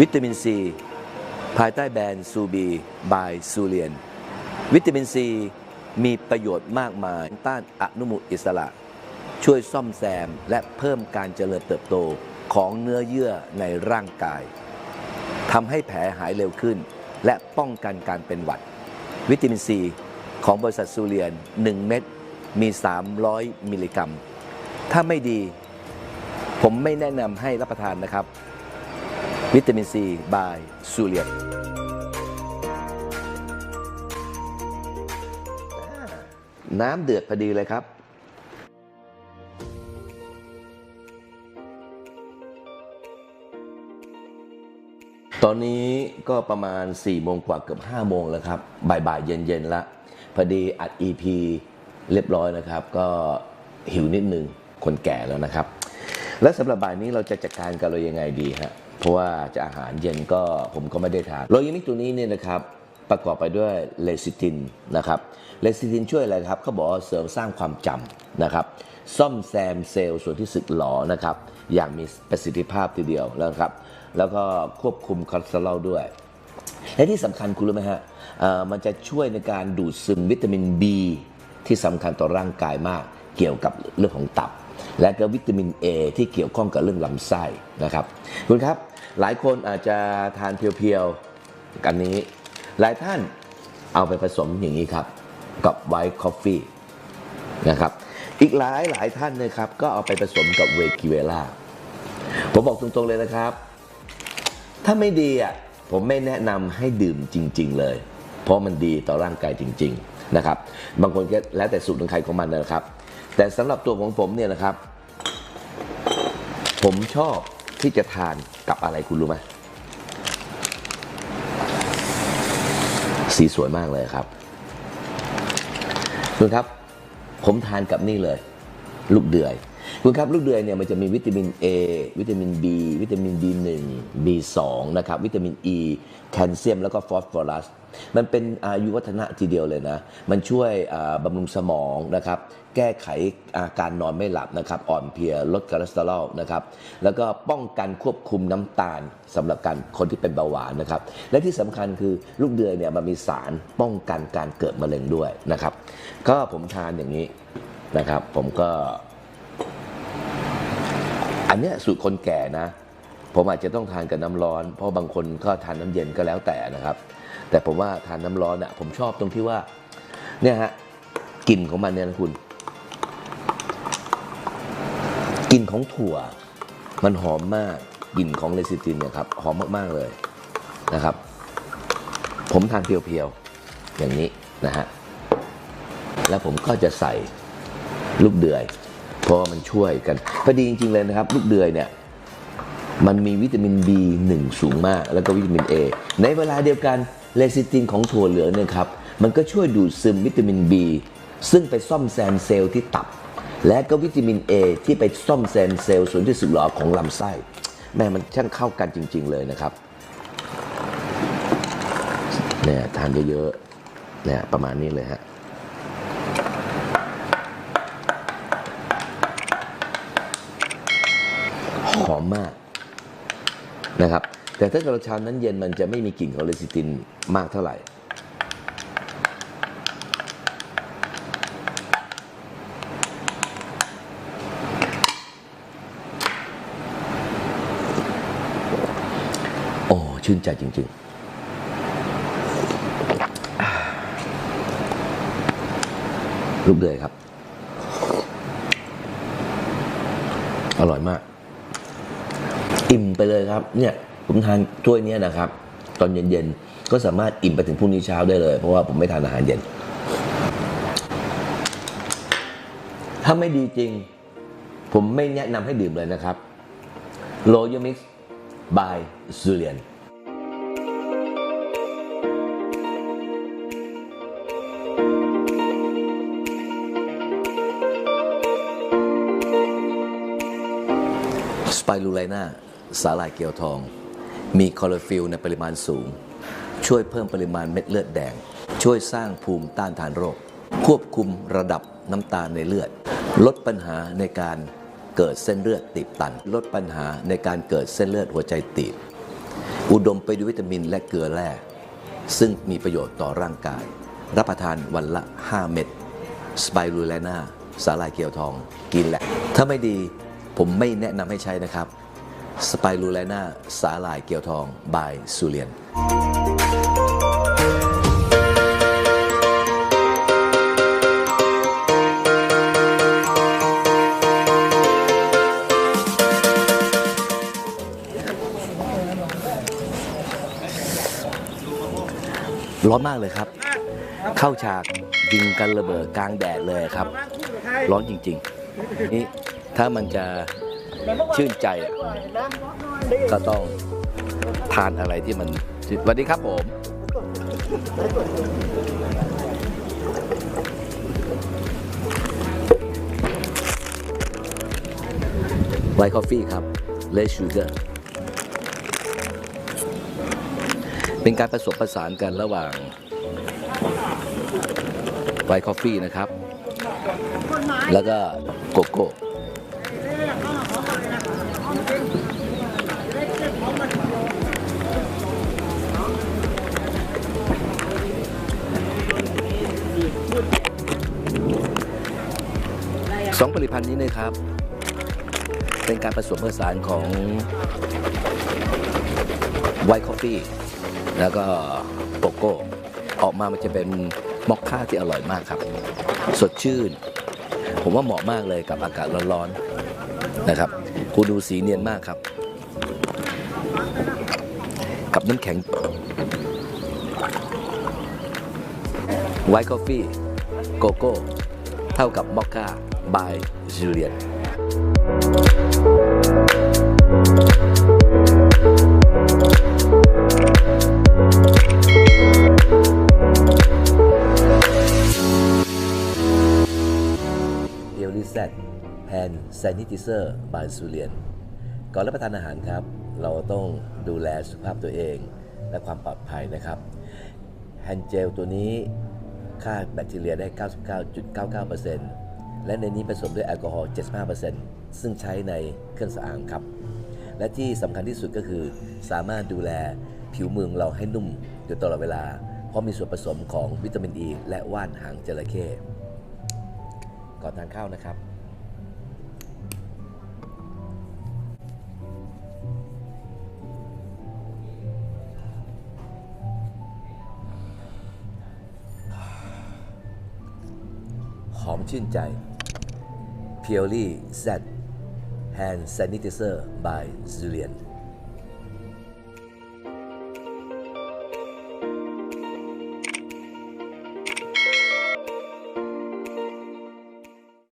วิตามินซี ภายใต้แบรนด์ซูบีบายซูเลียน วิตามินซีมีประโยชน์มากมายต้านอนุมูลอิสระ ช่วยซ่อมแซมและเพิ่มการเจริญเติบโตของเนื้อเยื่อในร่างกายทำให้แผลหายเร็วขึ้น และป้องกันการเป็นหวัด วิตามินซีของบริษัทซูเลียน 1 เม็ดมี 300 มิลลิกรัม ถ้าไม่ดี ผมไม่แนะนำให้รับประทานนะครับ วิตามินซีบายซูเลียนน้ำเดือดพอดีเลยครับ ตอนนี้ก็ประมาณ4ี่โมงกว่าเกือบ5้าโมงแล้วครับ บ่ายๆ เย็นๆ ละ พอดีอัด EP เรียบร้อยนะครับ ก็หิวนิดนึง คนแก่แล้วนะครับ และสำหรับบ่ายนี้เราจะจัดการกับเรายังไงดีฮะเพราะว่าจะอาหารเย็นก็ผมก็ไม่ได้ทานโรยมิกตัวนี้เนี่ยนะครับประกอบไปด้วยเลซิตินนะครับเลซิตินช่วยอะไรครับเขาบอกเสริมสร้างความจำนะครับซ่อมแซมเซลล์ส่วนที่สึกหรอนะครับอย่างมีประสิทธิภาพทีเดียวแล้วครับแล้วก็ควบคุมคอเลสเตอรอลด้วยและที่สำคัญคุณรู้ไหมฮะมันจะช่วยในการดูดซึมวิตามิน B ที่สำคัญต่อร่างกายมากเกี่ยวกับเรื่องของตับ และก็วิตามิน A ที่เกี่ยวข้องกับเรื่องลำไส้นะครับคุณครับหลายคนอาจจะทานเพียวๆกันนี้ หลายท่านเอาไปผสมอย่างนี้ครับกับไวท์คอฟฟี่นะครับอีกหลายหลายท่านนะครับก็เอาไปผสมกับเวกิเวล่าผมบอกตรงๆเลยนะครับ ถ้าไม่ดีอะผมไม่แนะนำให้ดื่มจริง ๆ เลย เพราะมันดีต่อร่างกายจริง ๆ นะครับ บางคนก็แล้วแต่สูตรของใครของมันนะครับ แต่สำหรับตัวของผมเนี่ยนะครับ ผมชอบที่จะทานกับอะไรคุณรู้ไหมสีสวยมากเลยครับคุณครับผมทานกับนี่เลย ลูกเดือย คุณครับลูกเดือยเนี่ยมันจะมีวิตามิน A วิตามิน B วิตามิน B1 B2 นะครับ วิตามิน E แคลเซียมแล้วก็ฟอสฟอรัสมันเป็นอายุวัฒนะทีเดียวเลยนะ มันช่วยบำรุงสมองนะครับ แก้ไขอาการนอนไม่หลับนะครับ อ่อนเพลีย ลดคอเลสเตอรอลนะครับ แล้วก็ป้องกันควบคุมน้ำตาลสำหรับการคนที่เป็นเบาหวานนะครับ และที่สำคัญคือลูกเดือยเนี่ยมันมีสารป้องกันการเกิดมะเร็งด้วยนะครับ ก็ผมทานอย่างนี้นะครับ ผมก็ อันเนี้ยสูตรคนแก่นะ ผมอาจจะต้องทานกับน้ำร้อน เพราะบางคนก็ทานน้ำเย็นก็แล้วแต่นะครับ แต่ผมว่าทานน้ำร้อนอะผมชอบตรงที่ว่า เนี่ยฮะกลิ่นของมันเนี่ยนะคุณกลิ่นของถั่ว มันหอมมากกลิ่นของเลซิตินเนี่ยครับหอมมากๆเลยนะครับ ผมทานเพียวๆอย่างนี้นะฮะแล้วผมก็จะใส่ลูกเดือย เพราะมันช่วยกันพอดีจริงๆเลยนะครับ ลูกเดือยเนี่ย มันมีวิตามิน B1 สูงมาก แล้วก็วิตามิน A ในเวลาเดียวกันเลซิตินของถั่วเหลืองเนี่ยครับ มันก็ช่วยดูดซึมวิตามิน B ซึ่งไปซ่อมแซมเซลล์ที่ตับ และก็วิตามิน A ที่ไปซ่อมแซมเซลล์ส่วนที่สึกหรอของลำไส้แม่มันช่างเข้ากันจริง ๆ เลยนะครับเนี่ยทานเยอะๆเนี่ยประมาณนี้เลยฮะ หอมมาก นะครับ แต่ถ้าเกิดเราชานั้นเย็นมันจะไม่มีกลิ่นของเลซิตินมากเท่าไหร่โอ้ชื่นใจจริง ๆลูกเดือยครับ อร่อยมาก อิ่มไปเลยครับเนี่ยผมทานถ้วยนี้นะครับ ตอนเย็นๆก็สามารถอิ่มไปถึงพรุ่งนี้เช้าได้เลย เพราะว่าผมไม่ทานอาหารเย็น ถ้าไม่ดีจริง ผมไม่แนะนำให้ดื่มเลยนะครับโลยมิกซ์บายซูเลียนสไปรูไลน่า สาหร่ายเกียวทอง มีคลอโรฟิลในปริมาณสูง ช่วยเพิ่มปริมาณเม็ดเลือดแดง ช่วยสร้างภูมิต้านทานโรค ควบคุมระดับน้ำตาลในเลือด ลดปัญหาในการเกิดเส้นเลือดตีบตัน ลดปัญหาในการเกิดเส้นเลือดหัวใจตีบ อุดมไปด้วยวิตามินและเกลือแร่ ซึ่งมีประโยชน์ต่อร่างกาย รับประทานวันละ 5 เม็ดสไปรูแลนาสาลายเกียวทองกินแหละ ถ้าไม่ดีผมไม่แนะนำให้ใช้นะครับ สไปรูแลนาสาหลายเกียวทองบายซูเลียน ร้อนมากเลยครับ เข้าฉากยิงกันระเบิดกลางแดดเลยครับ ร้อนจริง ๆ นี่ถ้ามันจะ ชื่นใจอะก็ต้องทานอะไรที่มันสวัสดีครับผมไวท์คอฟฟี่ครับเลชูเกอร์เป็นการผสมผสานกันระหว่างไวท์คอฟฟี่นะครับ แล้วก็โกโก้ สองผลิตภัณฑ์นี้นะครับ เป็นการผสมผสานของไวท์คอฟฟี่แล้วก็โกโก้ ออกมามันจะเป็นมอคค่าที่อร่อยมากครับ สดชื่น ผมว่าเหมาะมากเลยกับอากาศร้อนๆนะครับ คุณดูสีเนียนมากครับ กับน้ำแข็งไวท์ c อฟฟี่โกโก้ เท่ากับมอคค่า บายจูเลียนเอลลิเซตแฮนด์ซนิติเซอร์บายซูเลียนก่อนรับประทานอาหารครับ เราต้องดูแลสุขภาพตัวเองและความปลอดภัยนะครับแฮนเจลตัวนี้ฆ่าแบคทีเรียได้ 99.99% และในนี้ผสมด้วยแอลกอฮอล์ 75%ซึ่งใช้ในเครื่องสำอางครับ และที่สำคัญที่สุดก็คือ สามารถดูแลผิวมือเราให้นุ่มอยู่ตลอดเวลา เพราะมีส่วนผสมของวิตามินอ e ีและว่านหางจระเข้ก่อนทานข้าวนะครับหอมชื่นใจ p u r e Z Hand Sanitizer by Zulian